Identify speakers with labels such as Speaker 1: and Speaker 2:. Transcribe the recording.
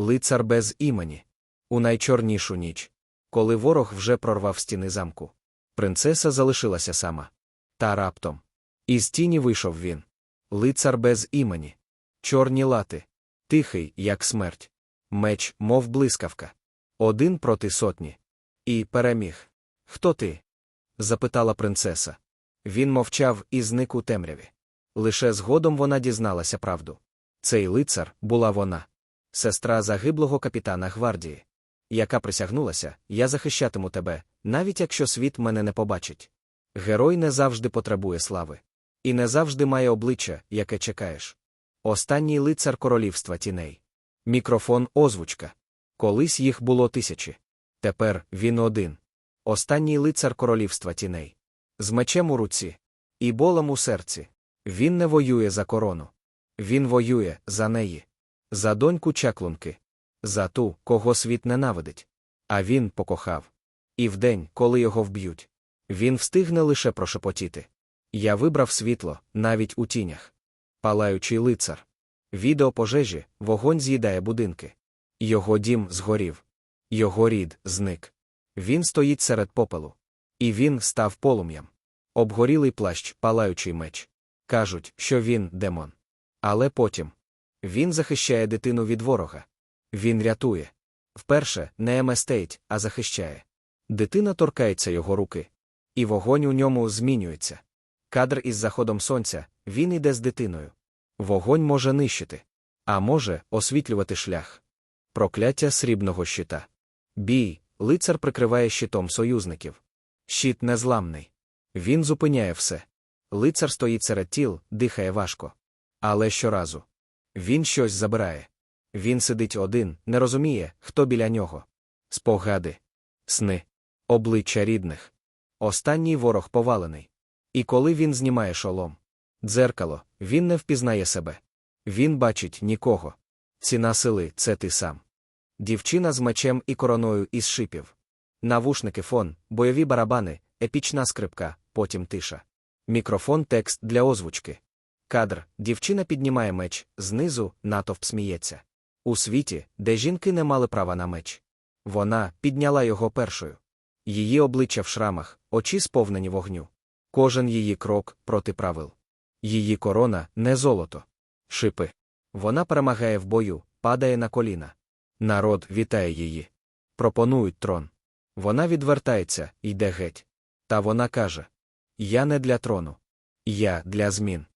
Speaker 1: Лицар без імені. У найчорнішу ніч, коли ворог вже прорвав стіни замку. Принцеса залишилася сама. Та раптом. Із тіні вийшов він. Лицар без імені. Чорні лати. Тихий, як смерть. Меч, мов блискавка. Один проти сотні. І переміг. Хто ти? запитала принцеса. Він мовчав і зник у темряві. Лише згодом вона дізналася правду. Цей лицар була вона, сестра загиблого капітана гвардії, яка присягнулася, я захищатиму тебе, навіть якщо світ мене не побачить. Герой не завжди потребує слави. І не завжди має обличчя, яке чекаєш. Останній лицар королівства тіней. Мікрофон озвучка. Колись їх було тисячі. Тепер він один. Останній лицар королівства тіней. З мечем у руці. І болем у серці. Він не воює за корону. Він воює за неї. За доньку чаклунки. За ту, кого світ ненавидить. А він покохав. І вдень, коли його вб'ють, він встигне лише прошепотіти. Я вибрав світло, навіть у тінях. Палаючий лицар. Відео пожежі, вогонь з'їдає будинки. Його дім згорів. Його рід зник. Він стоїть серед попелу. І він став полум'ям. Обгорілий плащ, палаючий меч. Кажуть, що він демон. Але потім він захищає дитину від ворога. Він рятує. Вперше не еместейть, а захищає. Дитина торкається його руки. І вогонь у ньому змінюється. Кадр із заходом сонця, він іде з дитиною. Вогонь може нищити, а може освітлювати шлях. Прокляття срібного щита. Бій, лицар прикриває щитом союзників. Щит незламний. Він зупиняє все. Лицар стоїть серед тіл, дихає важко. Але щоразу. Він щось забирає. Він сидить один, не розуміє, хто біля нього. Спогади, сни, обличчя рідних. Останній ворог повалений. І коли він знімає шолом, дзеркало, він не впізнає себе. Він бачить нікого. Ціна сили це ти сам. Дівчина з мечем і короною із шипів. Навушники фон, бойові барабани, епічна скрипка, потім тиша. Мікрофон текст для озвучки. Кадр дівчина піднімає меч, знизу натовп сміється. У світі, де жінки не мали права на меч. Вона підняла його першою. Її обличчя в шрамах, очі сповнені вогню. Кожен її крок проти правил. Її корона не золото. Шипи. Вона перемагає в бою, падає на коліна. Народ вітає її. Пропонують трон. Вона відвертається, йде геть. Та вона каже: Я не для трону. Я для змін.